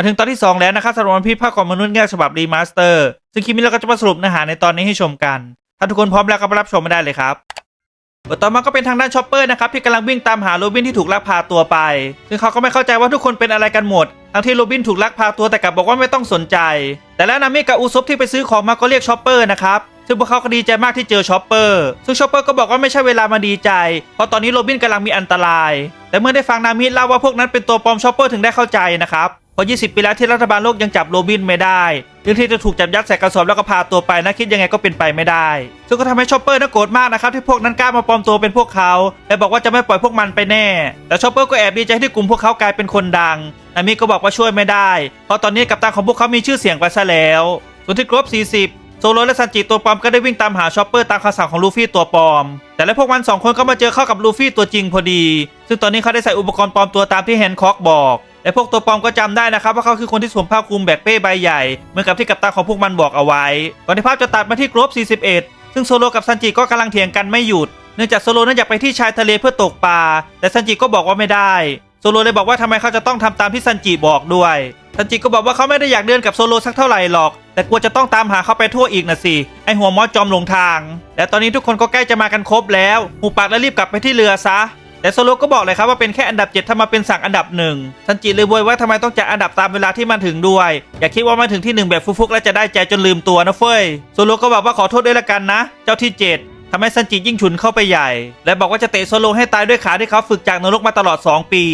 มาถึงตอนที่ 2 แล้วนะครับสำหรับวันพีชภาคของมนุษย์แง่ฉบับรีมาสเตอร์ ซึ่งคลิปนี้เราก็จะมาสรุปเนื้อหาในตอนนี้ให้ชมกัน ถ้าทุกคนพร้อมแล้วก็มารับชมมาได้เลยครับบทต่อมาก็เป็นทางด้านชอปเปอร์นะครับที่กำลังวิ่งตามหาโรบินที่ถูกลักพาตัวไป ซึ่งเขาก็ไม่เข้าใจว่าทุกคนเป็นอะไรกันหมด ทั้งที่โรบินถูกลักพาตัวแต่กลับบอกว่าไม่ต้องสนใจ แต่แล้วนามิกับอุซบที่ไปซื้อของมาก็เรียกชอปเปอร์นะครับซึ่งพวกเขาก็ดีใจมากที่เจอชอปเปอร์ ซึ่งชอปเปอร์ก็บอกว่าไม่ใช่เวลามาดีใจ เพราะตอนนี้โรบินกำลังมีอันตราย แต่เมื่อได้ฟังนามิเล่าว่าพวกนั้นเป็นตัวปลอมชอปเปอร์ถึงได้เข้าใจนะครับ เพรา20 ปีแล้วที่รัฐบาลโลกยังจับโรบินไม่ได้เรื่องที่จะถูกจับยัดใส่กระสอบแล้วก็พาตัวไปนะคิดยังไงก็เป็นไปไม่ได้ ซึ่งก็ทำให้ชอปเปอร์น่าโกรธมากนะครับที่พวกนั้นกล้ามาปลอมตัวเป็นพวกเขา และบอกว่าจะไม่ปล่อยพวกมันไปแน่ แต่ชอปเปอร์ก็แอบดีใจที่กลุ่มพวกเขากลายเป็นคนดังนามิก็บอกว่าช่วยไม่ได้ เพราะตอนนี้กัปตันของพวกเขามีชื่อเสียงไปซะแล้ว ส่วนที่ครบ 40 โซโลและซันจิตัวปลอมก็ได้วิ่งตามหาชอปเปอร์ตามคำสั่งของลูฟี่ตัวปลอม แต่แล้วพวกมันสองคนก็มาเจอเข้ากับลูฟี่ตัวจริงพอดี ซึ่งตอนนี้เขาได้ใส่อุปกรณ์ปลอมตัวตามที่แฮนคอกบอก และพวกตัวปลอมก็จำได้นะครับว่าเขาคือคนที่สวมผ้าคลุมแบกเป้ใบใหญ่เหมือนกับที่กัปตันของพวกมันบอกเอาไว้ ก่อนที่ภาพจะตัดมาที่ครอบ41 ซึ่งโซโลกับซันจิก็กำลังเถียงกันไม่หยุด เนื่องจากโซโลนั้นอยากไปที่ชายทะเลเพื่อตกปลา แต่ซันจิก็บอกว่าไม่ได้ โซโลเลยบอกว่าทำไมเขาจะต้องทำตามที่ซันจิบอกด้วย ซันจิก็บอกว่าเขาไม่ได้อยากเดินกับโซโลสักเท่าไหร่หรอก แต่กลัวจะต้องตามหาเขาไปทั่วอีกนะสิ ไอหัวมอสจอมหลงทางและตอนนี้ทุกคนก็ใกล้จะมากันครบแล้วหูปากและรีบกลับไปที่เรือซะ แต่โซโลก็บอกเลยครับว่าเป็นแค่อันดับ7ถ้ามาเป็นสั่งอันดับหนึ่งซันจิเลยบวยว่าทำไมต้องจัดอันดับตามเวลาที่มันถึงด้วย อย่าคิดว่ามาถึงที่หนึ่งแบบฟุกๆแล้วจะได้ใจจนลืมตัวนะเฟ้ยโซโลก็บอกว่าขอโทษด้วยละกันนะ เจ้าที่เจ็ด ทำให้ซันจิยิ่งฉุนเข้าไปใหญ่ และบอกว่าจะเตะโซโลให้ตายด้วยขาที่เขาฝึกจากนรกมาตลอด 2 ปี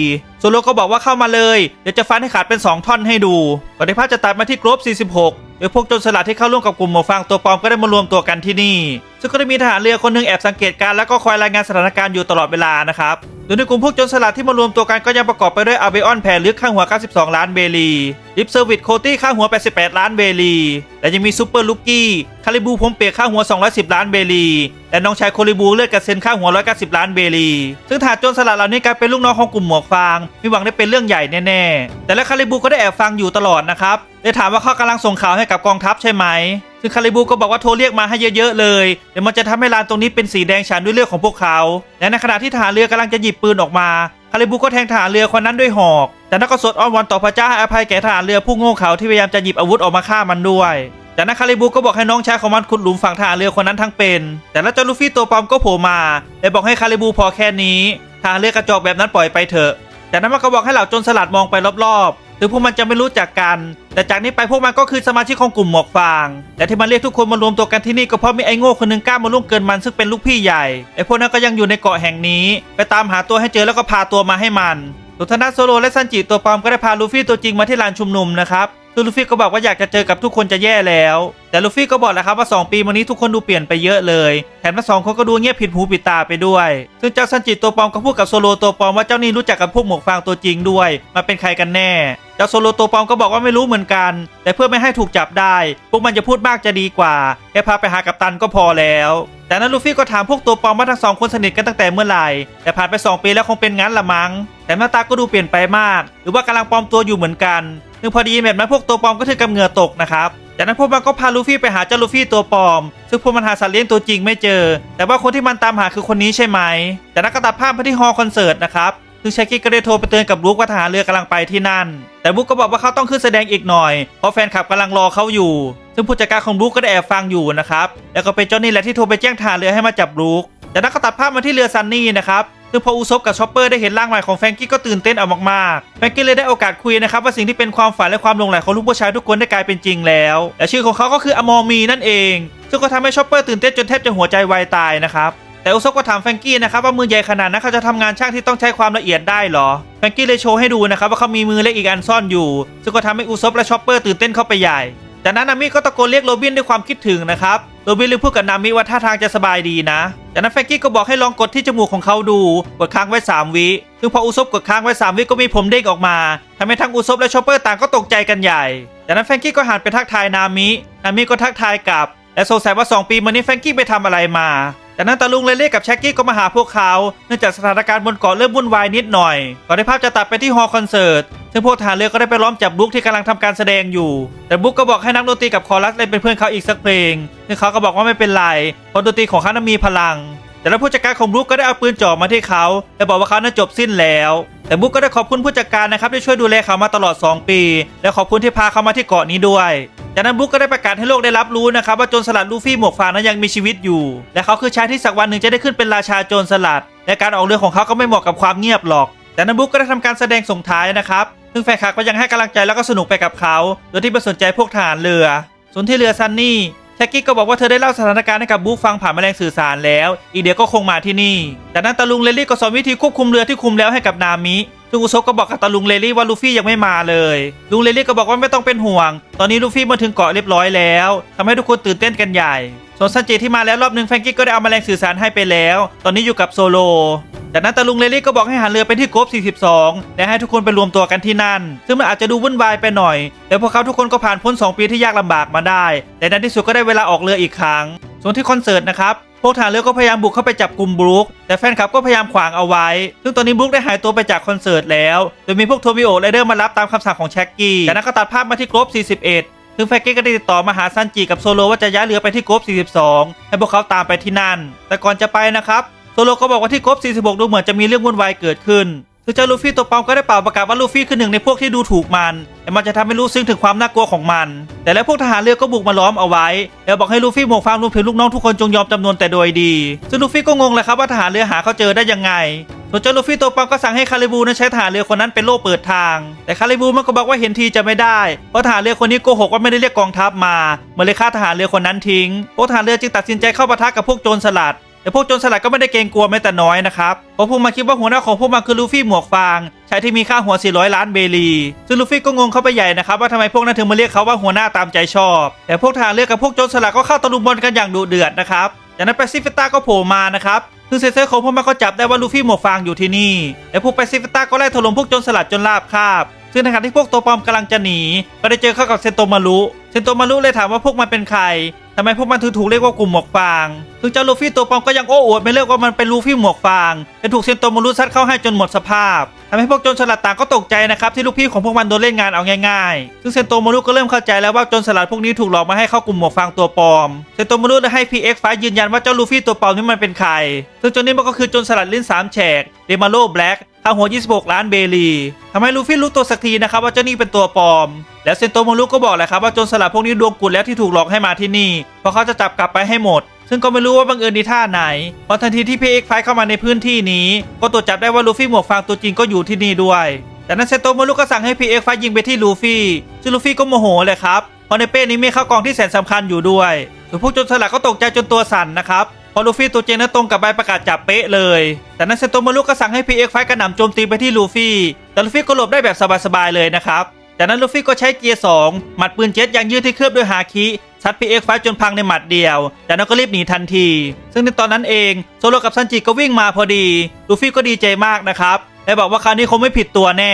โซโลก็บอกว่าเข้ามาเลย เดี๋ยวจะฟันให้ขาดเป็น 2 ท่อนให้ดูก่อนที่ภาพจะตัดมาที่กรบ46โดยพวกโจรสลัดที่เข้าร่วมกับกลุ่มหมวกฟางตัวปลอมก็ได้มารวมตัวกันที่นี่ ซึ่งก็ได้มีทหารเรือคนหนึงแอบสังเกตการ์แล้วก็คอยรายงานสถานการณ์อยู่ตลอดเวลานะครับโดยในกลุ่มพวกโจรสลัดที่มารวมตัวกันก็ยังประกอบไปด้วยอาเบออนแผ่ลึกข้างหัว 92 ล้านเบลี ลิปเซอร์วิสโคตี้ข้าหัว 88 ล้านเบลี และยังมีซูเปอร์ลูกกี้ คาริบูผมเปียกข้าหัว 210 ล้านเบลี และน้องชายโคริบูเลือดกระเซ็นข้าหัว 190 ล้านเบลี ซึ่งทหารโจรสลัดเหล่านี้กลายเป็นลูกน้องของกลุ่มหมวกฟาง มีหวังได้เป็นเรื่องใหญ่แน่ๆ แต่และคาริบูก็ได้แอบฟังอยู่ตลอดนะครับได้ถามว่าเขากำลังส่งข่าวให้กับกองทัพใช่ไหม ซึ่งคาริบูก็บอกว่าโทรเรียกมาให้เยอะๆเลยเดี๋ยวมันจะทำให้ลานตรงนี้เป็นสีแดงฉานด้วยเลือดของพวกเขา และในขณะที่ทหารเรือกำลังจะหยิบปืนออกมาาริบูก็แทงทหารเรือคนนั้นด้วยหอก แต่นักก็สดอ้อนวอนต่อพระเจ้าให้อภัยแก่ทหารเรือผู้โง่เขลาที่พยายามจะหยิบอาวุธออกมาฆ่ามันด้วยแต่นักคาริบูก็บอกให้น้องชายของมันขุดหลุมฝังทหารเรือคนนั้นทั้งเป็น แต่แล้วเจ้าลูฟี่ตัวปลอมก็โผล่มาและบอกให้คาริบูพอแค่นี้ทหารเรือกระจอกแบบนั้นปล่อยไปเถอะ จากนั้นมันก็บอกให้เหล่าจนสลัดมองไปรอบๆ ถึงพวกมันจะไม่รู้จักกัน แต่จากนี้ไปพวกมันก็คือสมาชิกของกลุ่มหมวกฟางและที่มันเรียกทุกคนมารวมตัวกันที่นี่ก็เพราะมีไอ้โง่คนหนึ่งกล้ามาล่วงเกินมันซึ่งเป็นลูกพี่ใหญ่ไอ้พวกนั้นก็ยังอยู่ในเกาะแห่งนี้ ไปตามหาตัวให้เจอแล้วก็พาตัวมาให้มันสุทนาโซโลและซันจิตัวปลอมก็ได้พาลูฟี่ตัวจริงมาที่ลานชุมนุมนะครับ ซึ่งลูฟี่ก็บอกว่าอยากจะเจอกับทุกคนจะแย่แล้ว แต่ลูฟี่ก็บอกแหละครับว่า 2 ปีมานี้ทุกคนดูเปลี่ยนไปเยอะเลย แถมทั้งสองคนก็ดูเงียบผิดหูผิดตาไปด้วย ซึ่งเจ้าซันจิตัวปลอมก็พูดกับโซโลตัวปลอมว่าเจ้านี่รู้จักกับพวกหมวกฟางตัวจริงด้วย มันเป็นใครกันแน่ เจ้าโซโลตัวปลอมก็บอกว่าไม่รู้เหมือนกัน แต่เพื่อไม่ให้ถูกจับได้ พวกมันจะพูดมากจะดีกว่าแค่พาไปหากัปตันก็พอแล้วแต่นั้นลูฟี่ก็ถามพวกตัวปลอมว่าทั้งสองคนสนิทกันตั้งแต่เมื่อไหร่ แต่ผ่านไป 2 ปีแล้วคงเป็นงั้นละมั้ง แต่หน้าตาก็ดูเปลี่ยนไปมาก หรือว่ากำลังปลอมตัวอยู่เหมือนกัน ซึ่งพอดีแบบนั้นพวกตัวปลอมก็ถึงกับเหงื่อตกนะครับจากนั้นพวกมันก็พาลูฟี่ไปหาเจ้าลูฟี่ตัวปลอม ซึ่งพวกมันหาสัตว์เลี้ยงตัวจริงไม่เจอ แต่ว่าคนที่มันตามหาคือคนนี้ใช่ไหมแต่นักกระตัดภาพไปที่ฮอลคอนเสิร์ตนะครับซึ่งชากิก็ได้โทรไปเตือนกับบุ๊กว่าทหารเรือกำลังไปที่นั่น แต่บุ๊กก็บอกว่าเขาต้องขึ้นแสดงอีกหน่อย เพราะแฟนคลับกำลังรอเขาอยู่ ซึ่งผู้จัดการของบุ๊กก็ได้แอบฟังอยู่นะครับ แล้วก็เป็นเจ้านี่แหละที่โทรไปแจ้งทหารเรือให้มาจับบุ๊กจากนั้นก็ตัดภาพมาที่เรือซันนี่นะครับ ซึ่งพออุซบกับชอปเปอร์ได้เห็นร่างใหม่ของแฟรงกี้ก็ตื่นเต้นเอามากๆแฟรงกี้เลยได้โอกาสคุยนะครับว่าสิ่งที่เป็นความฝันและความหลงใหลของลูกผู้ชายทุกคนได้กลายเป็นจริงแล้ว และชื่อของเขาก็คืออมอมีนั่นเอง ซึ่งก็ทำให้ชอปเปอร์ตื่นเต้นจนแทบจะหัวใจวายตายนะครับแต่อุซบก็ถามแฟรงกี้นะครับว่ามือใหญ่ขนาดนั้นเขาจะทำงานช่างที่ต้องใช้ความละเอียดได้หรอแฟรงกี้เลยโชว์ให้ดูนะครับว่าเขามีมือเล็กอีกอันซ่อนอยู่ ซึ่งก็ทำให้อุซบและชอปเปอร์ตื่นเต้นเข้าไปใหญ่จากนั้นนามิก็ตะโกนเรียกโรบินด้วยความคิดถึงนะครับ โรบินเลยพูดกับนามิว่าท่าทางจะสบายดีนะ จากนั้นแฟงกี้ก็บอกให้ลองกดที่จมูกของเขาดู กดค้างไว้ 3 วิซึ่งพออุซบกดค้างไว้ 3 วิก็มีผมเด้งออกมาทำให้ทั้งอุซบและชอปเปอร์ต่างก็ตกใจกันใหญ่ จากนั้นแฟงกี้ก็หันไปทักทายนามิ นามิก็ทักทายกลับ และสงสัยว่า 2 ปีมานี้แฟงกี้ไปทำอะไรมา จากนั้นตาลุงเลเล่กับแช็กกี้ก็มาหาพวกเขา เนื่องจากสถานการณ์บนเกาะเริ่มวุ่นวายนิดหน่อยก่อนที่ภาพจะตัดไปที่ฮอลล์คอนเสิร์ต ซึ่งพวกทหารเรือก็ได้ไปล้อมจับบุ๊กที่กำลังทำการแสดงอยู่ แต่บุ๊กก็บอกให้นักดนตรีกับคอรัสเล่นเป็นเพื่อนเขาอีกสักเพลง ซึ่งเขาก็บอกว่าไม่เป็นไรเพราะดนตรีของเขานั้นมีพลัง แต่แล้วผู้จัดการของบุ๊กก็ได้เอาปืนจ่อมาที่เขาและบอกว่าเขานั้นจบสิ้นแล้ว แต่บุ๊กก็ได้ขอบคุณผู้จัดการนะครับที่ช่วยดูแลเขามาตลอด 2 ปี และขอบคุณที่พาเขามาที่เกาะนี้ด้วย จากนั้นบุ๊กก็ได้ประกาศให้โลกได้รับรู้นะครับว่าโจรสลัดลูฟี่หมวกฟางนั้นยังมีชีวิตอยู่ และเขาคือชายที่สักวันหนึ่งจะได้ขึ้นเป็นราชาโจรสลัด และการออกเรือของเขาก็ไม่เหมาะกับความเงียบหรอกจากนั้นบุ๊กก็ได้ทำการแสดงส่งท้ายนะครับซึ่งแฟนคลับก็ยังให้กำลังใจแล้วก็สนุกไปกับเขาโดยที่ไม่สนใจพวกทหารเรือ ส่วนที่เรือซันนี่ แท็กกี้ก็บอกว่าเธอได้เล่าสถานการณ์ให้กับบุ๊กฟังผ่านแมลงสื่อสารแล้ว อีเดียก็คงมาที่นี่ จากนั้นตาลุงเลลี่ก็สอนวิธีควบคุมเรือที่คุมแล้วให้กับนามิซึ่งอุซบก็บอกกับตาลุงเลลี่ว่าลูฟี่ยังไม่มาเลย ลุงเลลี่ก็บอกว่าไม่ต้องเป็นห่วง ตอนนี้ลูฟี่มาถึงเกาะเรียบร้อยแล้วทำให้ทุกคนตื่นเต้นกันใหญ่ส่วนซันจิที่มาแล้วรอบหนึ่งแฟงกี้ก็ได้เอาแมลงสื่อสารให้ไปแล้ว ตอนนี้อยู่กับโซโล จากนั้นตาลุงเลลี่ก็บอกให้หันเรือไปที่โกบ42 และให้ทุกคนไปรวมตัวกันที่นั่น ซึ่งมันอาจจะดูวุ่นวายไปหน่อย แต่พวกเขาทุกคนก็ผ่านพ้น 2 ปีที่ยากลำบากมาได้และในที่สุดก็ได้เวลาออกเรืออีกครั้ง ส่วนที่คอนเสิร์ตนะครับ พวกทหารเรือก็พยายามบุกเข้าไปจับกลุ่มบรูคแต่แฟนคลับก็พยายามขวางเอาไว้ ซึ่งตอนนี้บรูคได้หายตัวไปจากคอนเสิร์ตแล้ว โดยมีพวกโทบิโอและเดอร์มารับตามคำสั่งของแช็กกี้จากนั้นก็ตัดภาพมาที่โกบ41ซึ่งแฟกเก้ก็ได้ติดต่อมาหาซันจิกับโซโลว่าจะย้ายเรือไปที่โกบ42 ให้พวกเขาตามไปที่นั่น แต่ก่อนจะไปนะครับ โซโลก็บอกว่าที่โกบ46 ดูเหมือนจะมีเรื่องวุ่นวายเกิดขึ้นซึ่งเจ้าลูฟี่ตัวปลอมก็ได้เป่าประกาศว่าลูฟี่คือหนึ่งในพวกที่ดูถูกมันแต่มันจะทำให้รู้ซึ้งถึงความน่ากลัวของมัน แต่แล้วพวกทหารเรือก็บุกมาล้อมเอาไว้ แล้วบอกให้ลูฟี่หมวกฟางรวมถึงลูกน้องทุกคนจงยอมจำนวนแต่โดยดี ซึ่งลูฟี่ก็งงเลยครับว่าทหารเรือหาเขาเจอได้ยังไงส่วนเจ้าลูฟี่ตัวปลอมก็สั่งให้คาริบูนั้นใช้ทหารเรือคนนั้นเป็นโล่เปิดทาง แต่คาริบูมันก็บอกว่าเห็นทีจะไม่ได้ เพราะทหารเรือคนนี้โกหกว่าไม่ได้เรียกกองทัพมามันเลยฆ่าทหารเรือคนนั้นทิ้งพวกทหารเรือจึงตัดสินใจเข้าปะทะกับพวกโจรสลัด แต่พวกโจรสลัดก็ไม่ได้เกรงกลัวแม้แต่น้อยนะครับเพราะพวกมันคิดว่าหัวหน้าของพวกมันคือลูฟี่หมวกฟางชายที่มีค่าหัว 400 ล้านเบลีซึ่งลูฟี่ก็งงเข้าไปใหญ่นะครับว่าทำไมพวกนั้นถึงมาเรียกเขาว่าหัวหน้าตามใจชอบ แต่พวกทารเรือกกับพวกโจรสลัดก็เข้าตะลุมบอลกันอย่างดุเดือดนะครับจากนั้นแปซิฟิต้าก็โผล่มานะครับซึ่งเซเซอร์ของพวกมันก็จับได้ว่าลูฟี่หมวกฟางอยู่ที่นี่และพวกแปซิฟิต้าก็ไล่ถล่มพวกโจรสลัดจนราบคาบ ซึ่งในขณะที่พวกตัวปลอมกำลังจะหนี ก็ได้เจอเข้ากับเซนโตมารุ เซนโตมารุเลยถามว่าพวกมันเป็นใคร ทำไมพวกมันถึงถูกเรียกว่ากลุ่มหมวกฟางซึ่งเจ้าลูฟี่ตัวปลอมก็ยังโอ้อวดไม่เลิกว่ามันเป็นลูฟี่หมวกฟางและถูกเซนโตมารุซัดเข้าให้จนหมดสภาพทำให้พวกโจรสลัดต่างก็ตกใจนะครับที่ลูกพี่ของพวกมันโดนเล่นงานเอาง่ายๆ ซึ่งเซนโตมารุก็เริ่มเข้าใจแล้วว่าโจรสลัดพวกนี้ถูกหลอกมาให้เข้ากลุ่มหมวกฟางตัวปลอม เซนโตมารุได้ให้ PX ไฟยืนยันว่าเจ้าลูฟี่ตัวปลอมนี้มันเป็นใคร ซึ่งโจนนี้มันก็คือโจรสลัดลิ้นสามแฉกเดมาโลแบล็ก ค่าหัว 26 ล้านเบลีทำให้ลูฟี่รู้ตัวสักทีนะครับว่าเจ้านี่เป็นตัวปลอม แล้วเซนโตโมรุก็บอกแหละครับว่าจรสลัดพวกนี้ดวงกุดแล้วที่ถูกหลอกให้มาที่นี่ เพราะเขาจะจับกลับไปให้หมด ซึ่งก็ไม่รู้ว่าบังเอิญในท่าไหน เพราะทันทีที่พีเอ็กไฟเข้ามาในพื้นที่นี้ ก็ตรวจจับได้ว่าลูฟี่หมวกฟางตัวจริงก็อยู่ที่นี่ด้วยจากนั้นเซนโตโมรุก็สั่งให้พีเอ็กไฟยิงไปที่ลูฟี่ซึ่งลูฟี่ก็โมโหเลยครับเพราะในเป้นี้มีข้าวกองที่แสนสำคัญอยู่ด้วยส่วนพวกจรสลัดก็ตกใจจนตัวสั่นนะครับ พราะลูฟี่ตัวจริงนั้นตรงกับใบประกาศจับเป๊ะเลย แต่นั้นเซนโตมารุก็สั่งให้ PX ไฟกระหน่ำโจมตีไปที่ลูฟี่ แต่ลูฟี่ก็หลบได้แบบสบายๆเลยนะครับ จากนั้นลูฟี่ก็ใช้เกียร์2หมัดปืนเจ็ตยางยืดที่เคลือบด้วยฮาคิซัด PX ไฟจนพังในหมัดเดียว จากนั้นก็รีบหนีทันที ซึ่งในตอนนั้นเองโซโลกับซันจิก็วิ่งมาพอดี ลูฟี่ก็ดีใจมากนะครับและบอกว่าคราวนี้คงไม่ผิดตัวแน่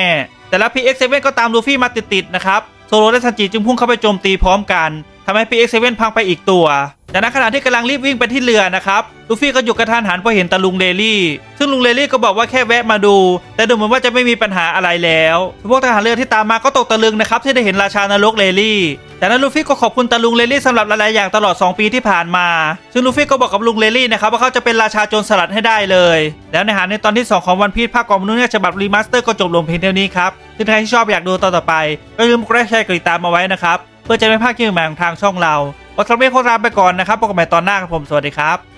แต่แล้ว PX7 ก็ตามลูฟี่มาติดๆนะครับ โซโลและซันจิจึงพุ่งเข้าไปโจมตีพร้อมกันทำให้ PX7 พังไปอีกตัว จากนั้นขณะที่กำลังรีบวิ่งไปที่เรือนะครับลูฟี่ก็หยุดกระทันหันพอเห็นตาลุงเลลี่ ซึ่งลุงเลลี่ก็บอกว่าแค่แวะมาดู แต่ดูเหมือนว่าจะไม่มีปัญหาอะไรแล้ว พวกทหารเรือที่ตามมาก็ตกตะลึงนะครับที่ได้เห็นราชานรกเลลี่จากนั้นลูฟี่ก็ขอบคุณตาลุงเลลี่สำหรับหลายๆอย่างตลอด 2 ปีที่ผ่านมา ซึ่งลูฟี่ก็บอกกับลุงเลลี่นะครับว่าเขาจะเป็นราชาโจรสลัดให้ได้เลย แล้วในหาในตอนที่ 2 ของวันพีชภาคกองมนุษย์เนี่ยฉบับรีมาสเตอร์ก็จบลงเพียงเท่านี้ครับซึ่งใครที่ชอบอยากดูตอนต่อไปก็อย่าลืมกดไลค์แชร์กดติดตามมาไว้นะครับ เพื่อจะไม่พลาดคลิปใหม่ของทางช่องเราวันสำหรับวันนี้ขอลาไปก่อนนะครับพบกันใหม่ตอนหน้าครับผมสวัสดีครับ